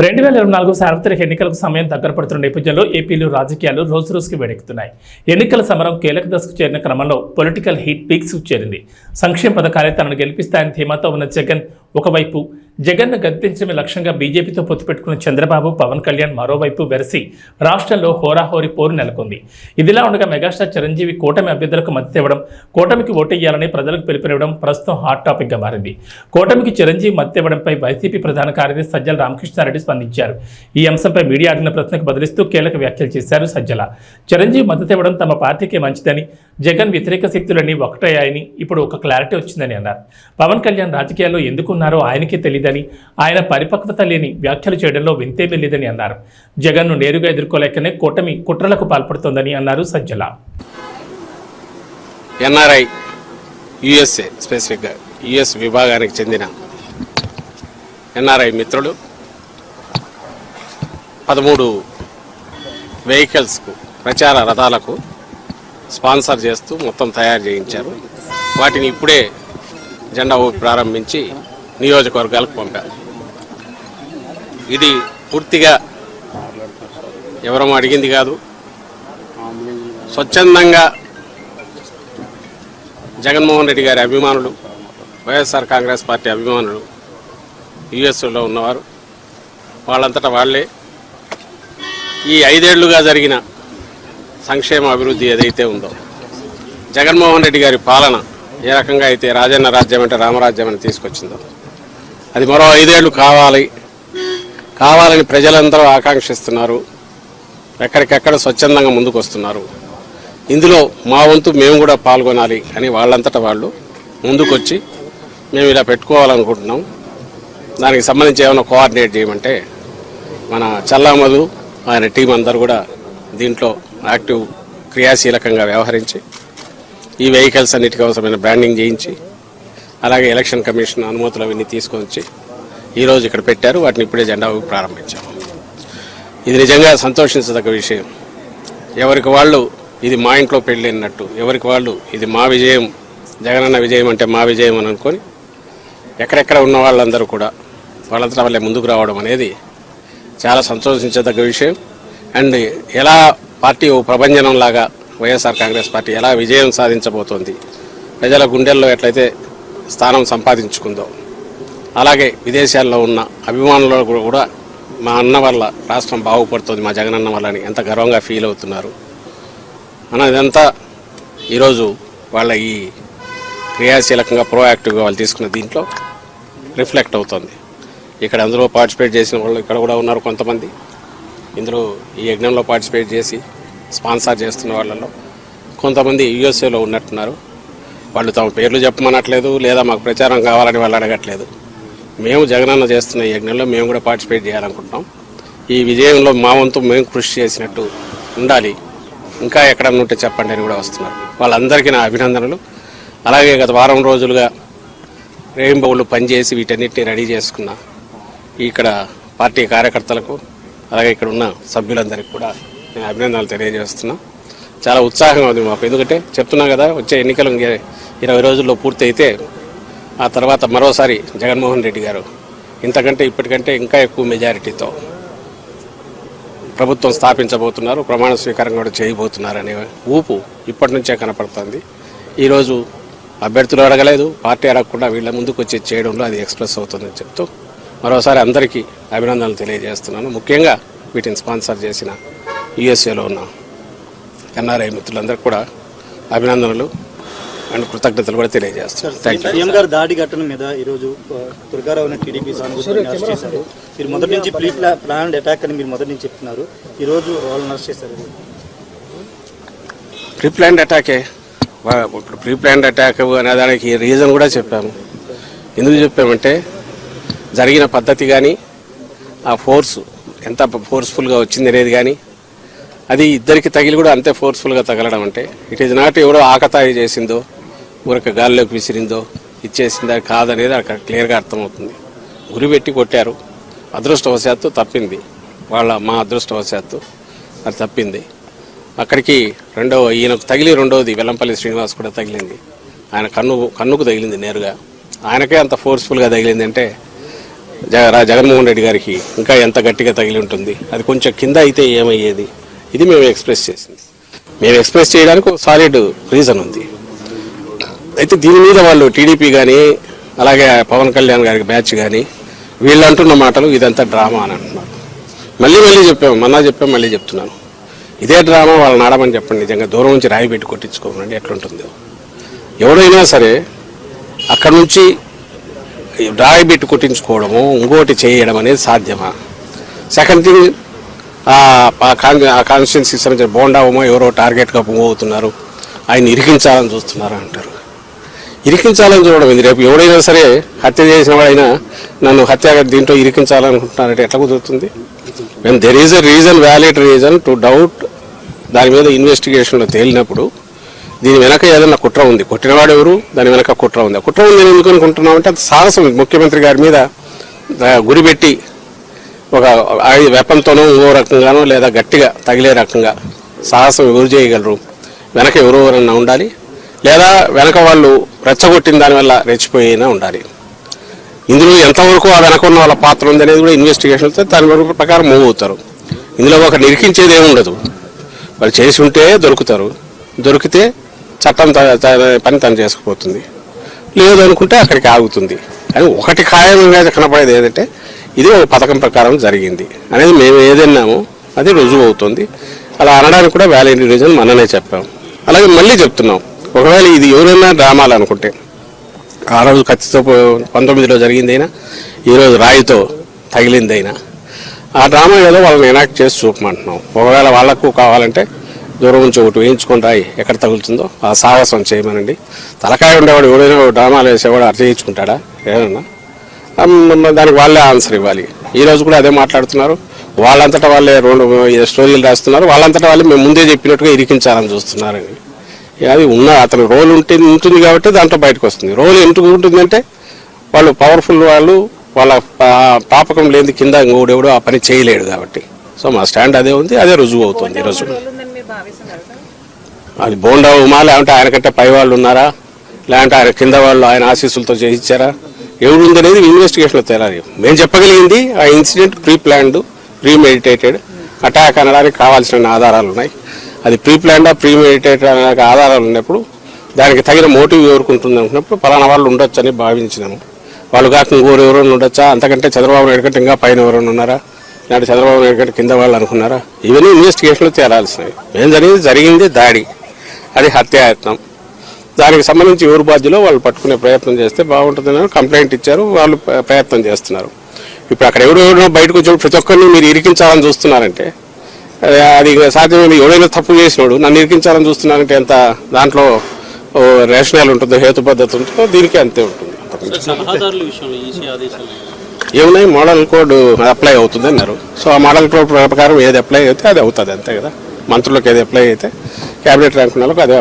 రెండు వేల ఇరవై నాలుగు సార్వత్రిక ఎన్నికలకు సమయం దగ్గర పడుతున్న నేపథ్యంలో ఏపీలో రాజకీయాలు రోజు రోజుకి వేడెక్కుతున్నాయి. ఎన్నికల సమరం కీలక దశకు చేరిన క్రమంలో పొలిటికల్ హీట్ పీక్స్ చేరింది. సంక్షేమ పథకాలే తనను గెలిపిస్తాయని ధీమాతో ఉన్న జగన్ ఒకవైపు జగన్ను గద్దించడమే లక్ష్యంగా బీజేపీతో పొత్తు పెట్టుకున్న చంద్రబాబు పవన్ కళ్యాణ్ మరోవైపు వెరసి రాష్ట్రంలో హోరాహోరి పోరు నెలకొంది. ఇదిలా ఉండగా మెగాస్టార్ చిరంజీవి కూటమి అభ్యర్థులకు మద్దతు ఇవ్వడం కూటమికి ఓటేయాలని ప్రజలకు పిలుపునివ్వడం ప్రస్తుతం హాట్ టాపిక్గా మారింది. కూటమికి చిరంజీవి మద్దతు ఇవ్వడంపై వైసీపీ ప్రధాన కార్యదర్శి సజ్జల రామకృష్ణారెడ్డి స్పందించారు. ఈ అంశంపై మీడియా అడిగిన ప్రశ్నకు బదిలిస్తూ కీలక వ్యాఖ్యలు చేశారు సజ్జల. చిరంజీవి మద్దతు ఇవ్వడం తమ పార్టీకి మంచిదని జగన్ వ్యతిరేక శక్తులన్నీ ఒకటయ్యాయని ఇప్పుడు ఒక క్లారిటీ వచ్చిందని అన్నారు. పవన్ కళ్యాణ్ రాజకీయాల్లో ఉన్నారో ఆయనకే తెలియదని ఆయన పరిపక్వత లేని వ్యాఖ్యలు చేయడంలో వింతేమీ లేదని అన్నారు. జగన్ను నేరుగా ఎదుర్కోలేకనే కూటమి కుట్రలకు పాల్పడుతోందని అన్నారు సజ్జల ఎన్ఆర్ఐ యుఎస్ఏ స్పెసిఫిక్గా యుఎస్ విభాగానికి చెందిన ఎన్ఆర్ఐ మిత్రులు పదమూడు వెహికల్స్కు ప్రచార రథాలకు స్పాన్సర్ చేస్తూ మొత్తం తయారు చేయించారు. వాటిని ఇప్పుడే జెండా ఊపి ప్రారంభించి నియోజకవర్గాలకు పంపారు ఇది పూర్తిగా ఎవరము అడిగింది కాదు. స్వచ్ఛందంగా జగన్మోహన్ రెడ్డి గారి అభిమానులు వైఎస్ఆర్ కాంగ్రెస్ పార్టీ అభిమానులు యుఎస్లో ఉన్నవారు వాళ్ళంతటా వాళ్ళే. ఈ ఐదేళ్ళుగా జరిగిన సంక్షేమ అభివృద్ధి ఏదైతే ఉందో జగన్మోహన్ రెడ్డి గారి పాలన ఏ రకంగా అయితే రాజన్న రాజ్యం అంటే రామరాజ్యం అని తీసుకొచ్చిందో అది మరో ఐదేళ్ళు కావాలి. కావాలని ప్రజలందరూ ఆకాంక్షిస్తున్నారు. ఎక్కడికెక్కడ స్వచ్ఛందంగా ముందుకు వస్తున్నారు ఇందులో మా వంతు మేము కూడా పాల్గొనాలి అని వాళ్ళంతటా వాళ్ళు ముందుకొచ్చి మేము ఇలా పెట్టుకోవాలనుకుంటున్నాం. దానికి సంబంధించి ఏమైనా కోఆర్డినేట్ చేయమంటే మన చల్లామధు ఆయన టీం అందరూ కూడా దీంట్లో యాక్టివ్ క్రియాశీలకంగా వ్యవహరించి ఈ వెహికల్స్ అన్నిటికీ అవసరమైన బ్రాండింగ్ చేయించి అలాగే ఎలక్షన్ కమిషన్ అనుమతులు అవన్నీ తీసుకొని వచ్చి ఈరోజు ఇక్కడ పెట్టారు. వాటిని ఇప్పుడే జెండా ప్రారంభించాము ఇది నిజంగా సంతోషించదగ్గ విషయం. ఎవరికి వాళ్ళు ఇది మా ఇంట్లో పెళ్ళి అన్నట్టు ఎవరికి వాళ్ళు ఇది మా విజయం జగనన్న విజయం అంటే మా విజయం అని అనుకొని ఎక్కడెక్కడ ఉన్న వాళ్ళందరూ కూడా వాళ్ళంతా వాళ్ళే ముందుకు రావడం అనేది చాలా సంతోషించదగ్గ విషయం. అండ్ ఎలా పార్టీ ఓ ప్రభంజనం లాగా వైఎస్ఆర్ కాంగ్రెస్ పార్టీ ఎలా విజయం సాధించబోతోంది. ప్రజల గుండెల్లో ఎట్లయితే స్థానం సంపాదించుకుందో. అలాగే విదేశాల్లో ఉన్న అభిమానులు కూడా మా అన్న వల్ల రాష్ట్రం బాగుపడుతుంది మా జగనన్న వల్ల అని ఎంత గర్వంగా ఫీల్ అవుతున్నారు. అన్నదంతా ఈరోజు వాళ్ళ ఈ క్రియాశీలకంగా ప్రోయాక్టివ్గా వాళ్ళు తీసుకున్న దీంట్లో రిఫ్లెక్ట్ అవుతుంది. ఇక్కడ అందులో పార్టిసిపేట్ చేసిన వాళ్ళు ఇక్కడ కూడా ఉన్నారు కొంతమంది. ఇందులో ఈ యజ్ఞంలో పార్టిసిపేట్ చేసి స్పాన్సర్ చేస్తున్న వాళ్ళలో కొంతమంది యుఎస్ఏలో ఉన్నట్టున్నారు. వాళ్ళు తమ పేర్లు చెప్పమనట్లేదు లేదా మాకు ప్రచారం కావాలని వాళ్ళు అడగట్లేదు. మేము జగనన్న చేస్తున్న ఈ యజ్ఞంలో మేము కూడా పార్టిసిపేట్ చేయాలనుకుంటున్నాం. ఈ విజయంలో మా వంతు మేము కృషి చేసినట్టు ఉండాలి. ఇంకా ఎక్కడన్నా ఉంటే చెప్పండి అని కూడా వస్తున్నారు. వాళ్ళందరికీ నా అభినందనలు. అలాగే గత వారం రోజులుగా రేయింబౌళ్ళు పనిచేసి వీటన్నిటిని రెడీ చేసుకున్న ఇక్కడ పార్టీ కార్యకర్తలకు అలాగే ఇక్కడ ఉన్న సభ్యులందరికీ కూడా నేను అభినందనలు తెలియజేస్తున్నా. చాలా ఉత్సాహంగా ఉంది మాకు. ఎందుకంటే చెప్తున్నా కదా వచ్చే ఎన్నికలు ఇంకే ఇరవై రోజుల్లో పూర్తి అయితే ఆ తర్వాత మరోసారి జగన్మోహన్ రెడ్డి గారు ఇంతకంటే ఇప్పటికంటే ఇంకా ఎక్కువ మెజారిటీతో ప్రభుత్వం స్థాపించబోతున్నారు ప్రమాణ స్వీకారం కూడా చేయబోతున్నారు అనే ఊపు ఇప్పటి నుంచే కనపడుతుంది. ఈరోజు అభ్యర్థులు అడగలేదు పార్టీ అడగకుండా వీళ్ళ ముందుకు వచ్చి చేయడంలో అది ఎక్స్ప్రెస్ అవుతుందని చెప్తూ మరోసారి అందరికీ అభినందనలు తెలియజేస్తున్నాను. ముఖ్యంగా వీటిని స్పాన్సర్ చేసిన యుఎస్ఏలో ఉన్న ఎన్ఆర్ఐ మిత్రులందరికీ కూడా అభినందనలు. అండ్ కృతజ్ఞతలు కూడా సీఎం గారు దాడి ఘటన మీద ఈరోజు దుర్గారావు టీడీపీ అరెస్ట్ చేశారు. మీరు మొదటి నుంచి ప్రీ ప్లాన్ అటాక్ అని మీరు మొదటి నుంచి చెప్తున్నారు. ఈ రోజు వాళ్ళని అరెస్ట్ చేశారు. ప్రీ ప్లాన్డ్ అటాకే ఇప్పుడు ప్రీ ప్లాన్డ్ అటాక్ అనే దానికి రీజన్ కూడా చెప్పాము. ఎందుకు చెప్పామంటే జరిగిన పద్ధతి కానీ ఆ ఫోర్స్ ఎంత ఫోర్స్ఫుల్గా వచ్చింది అనేది కానీ అది ఇద్దరికి తగిలి కూడా అంతే ఫోర్స్ఫుల్గా తగలడం అంటే ఇట్ ఈజ్ నాట్ ఎవడో ఆకతాయి చేసిందో ఊరక గాల్లోకి విసిరిందో ఇచ్చేసిందా కాదనేది అక్కడ క్లియర్గా అర్థమవుతుంది. గురి పెట్టి కొట్టారు. అదృష్టవశాత్తు తప్పింది. వాళ్ళ మా అదృష్టవశాత్తు అది తప్పింది. అక్కడికి రెండవ ఈయనకు తగిలి రెండవది వెల్లంపల్లి శ్రీనివాస్ కూడా తగిలింది. ఆయన కన్ను కన్నుకు తగిలింది నేరుగా. ఆయనకే అంత ఫోర్స్ఫుల్గా తగిలింది అంటే జగ రా- జగన్మోహన్ రెడ్డి గారికి ఇంకా ఎంత గట్టిగా తగిలి ఉంటుంది. అది కొంచెం కింద అయితే ఏమయ్యేది? ఇది మేము ఎక్స్ప్రెస్ చేసింది. మేము ఎక్స్ప్రెస్ చేయడానికి ఒక సాలిడ్ రీజన్ ఉంది. అయితే దీని మీద వాళ్ళు టీడీపీ కానీ అలాగే పవన్ కళ్యాణ్ గారికి బ్యాచ్ కానీ వీళ్ళు అంటున్న మాటలు ఇదంతా డ్రామా అని అంటున్నారు. మళ్ళీ మళ్ళీ చెప్పాము మన్నా చెప్పాము మళ్ళీ చెప్తున్నాను. ఇదే డ్రామా వాళ్ళని ఆడమని చెప్పండి నిజంగా దూరం నుంచి రాయి పెట్టి కొట్టించుకోమండి ఎట్లుంటుందో. ఎవడైనా సరే అక్కడ నుంచి రాయి పెట్టి కొట్టించుకోవడము ఇంకోటి చేయడం అనేది సాధ్యమా? సెకండ్ థింగ్ ఆ కాన్స్టిట్యున్సీ సంబంధించిన బోండావమో ఎవరో టార్గెట్గా పోతున్నారు ఆయన ఇరికించాలని చూస్తున్నారు అంటారు? ఇరికించాలని చూడడం ఇది. రేపు ఎవడైనా సరే హత్య చేసిన వాడైనా నన్ను హత్య దీంట్లో ఇరికించాలనుకుంటున్నారంటే ఎట్లా కుదురుతుంది? మేము there is a reason valid reason to doubt దాని మీద ఇన్వెస్టిగేషన్లో తేలినప్పుడు దీని వెనక ఏదైనా కుట్ర ఉంది? కొట్టినవాడు ఎవరు? దాని వెనక కుట్ర ఉంది. ఆ కుట్ర ఉంది ఎందుకు అనుకుంటున్నాం అంటే అది సాహసం. ముఖ్యమంత్రి గారి మీద గురి పెట్టి ఒక ఆయుధ వెపంతోనో ఇంకో రకంగానో లేదా గట్టిగా తగిలే రకంగా సాహసం ఎవరు చేయగలరు? వెనక ఎవరు ఎవరన్నా ఉండాలి? లేదా వెనక వాళ్ళు రెచ్చగొట్టిన దానివల్ల రెచ్చిపోయినా ఉండాలి. ఇందులో ఎంతవరకు ఆ వెనక ఉన్న వాళ్ళ పాత్ర ఉంది అనేది కూడా ఇన్వెస్టిగేషన్తో దాని వరకు ప్రకారం మూవ్ అవుతారు. ఇందులో ఒక నిరికించేది ఏమి ఉండదు. వాళ్ళు చేసి ఉంటే దొరుకుతారు. దొరికితే చట్టం పని తను చేసుకుపోతుంది. లేదు అనుకుంటే అక్కడికి ఆగుతుంది. కానీ ఒకటి ఖాయంగా కనపడేది ఏదంటే ఇది ఒక పథకం ప్రకారం జరిగింది. అనేది మేము ఏదన్నామో అది రుజువు అవుతుంది. అలా అనడానికి కూడా వ్యాలిడ్ రీజన్ మననే చెప్పాం. అలాగే మళ్ళీ చెప్తున్నాం. ఒకవేళ ఇది ఎవరైనా డ్రామాలు అనుకుంటే ఆ రోజు కత్తితో పంతొమ్మిదిలో జరిగిందైనా ఈరోజు రాయితో తగిలిందైనా ఆ డ్రామా ఏదో వాళ్ళని ఎనాక్ట్ చేసి చూపమంటున్నాం. ఒకవేళ వాళ్ళకు కావాలంటే దూరం నుంచి ఒకటి వేయించుకొని రాయి ఎక్కడ తగులుతుందో ఆ సాహసం చేయమనండి. తలకాయ ఉండేవాడు ఎవడైనా డ్రామాలు వేసేవాడు అర్థం ఏదన్నా దానికి వాళ్ళే ఆన్సర్ ఇవ్వాలి. ఈ రోజు కూడా అదే మాట్లాడుతున్నారు. వాళ్ళంతటా వాళ్ళే రెండు స్టోరీలు రాస్తున్నారు. వాళ్ళంతటా వాళ్ళే మేము ముందే చెప్పినట్టుగా ఇరికించాలని చూస్తున్నారండి. అది ఉన్న అతను రోల్ ఉంటే ఉంటుంది కాబట్టి దాంట్లో బయటకు వస్తుంది. రోల్ ఎందుకు ఉంటుందంటే వాళ్ళు పవర్ఫుల్ వాళ్ళు వాళ్ళ పాపకం లేని కింద ఇంకోడెవడో ఆ పని చేయలేడు కాబట్టి. సో మా స్టాండ్ అదే ఉంది అదే రుజువు అవుతుంది ఈరోజు అది బోండా ఉమా లేకుంటే ఆయన కంటే పై వాళ్ళు ఉన్నారా? లేదంటే ఆయన కింద వాళ్ళు ఆయన ఆశీస్సులతో చేయించారా? ఎవరు ఉందనేది ఇన్వెస్టిగేషన్లో తేలాలి. మేము చెప్పగలిగింది ఆ incident pre planned premeditated attack అనడానికి కావాల్సిన ఆధారాలు ఉన్నాయి. అది ప్రీ ప్లాన్డా ప్రీ మెడిటేట్ అనే ఆధారాలు ఉన్నప్పుడు దానికి తగిన మోటివ్ ఎవరుకుంటుంది ఉంటుంది అనుకున్నప్పుడు పలానా వాళ్ళు ఉండొచ్చు అని భావించినాము. వాళ్ళు కాక ఇంకోరు ఎవరైనా ఉండొచ్చా? అంతకంటే చంద్రబాబు నాయుడు కంటే ఇంకా పైన ఎవరైనా ఉన్నారా? లేదంటే చంద్రబాబు నాయుడు కంటే కింద వాళ్ళు అనుకున్నారా? ఇవన్నీ ఇన్వెస్టిగేషన్లో తేలాల్సినవి ఏం జరిగింది జరిగింది దాడి. అది హత్యాయత్నం. దానికి సంబంధించి ఎవరు బాధ్యులో వాళ్ళు పట్టుకునే ప్రయత్నం చేస్తే బాగుంటుందని కంప్లైంట్ ఇచ్చారు. వాళ్ళు ప్రయత్నం చేస్తున్నారు. ఇప్పుడు అక్కడ ఎవరు ఎవరో బయటకు వచ్చి ప్రతి ఒక్కరిని మీరు ఇరికించాలని చూస్తున్నారంటే అది సాధ్యమైన ఎవడైనా తప్పు చేసినోడు నన్ను ఇరికించాలని చూస్తున్నారంటే ఎంత దాంట్లో రేషనల్ ఉంటుందో హేతుబద్ధత ఉంటుందో దీనికి అంతే ఉంటుంది. ఏమున్నాయి? మోడల్ కోడ్ అప్లై అవుతుంది అన్నారు. సో ఆ మోడల్ కోడ్ ప్రకారం ఏది అప్లై అయితే అది అవుతుంది అంతే కదా? మంత్రులకు ఏది అప్లై అయితే క్యాబినెట్ ర్యాంక్ ఉన్న వాళ్ళకి అదే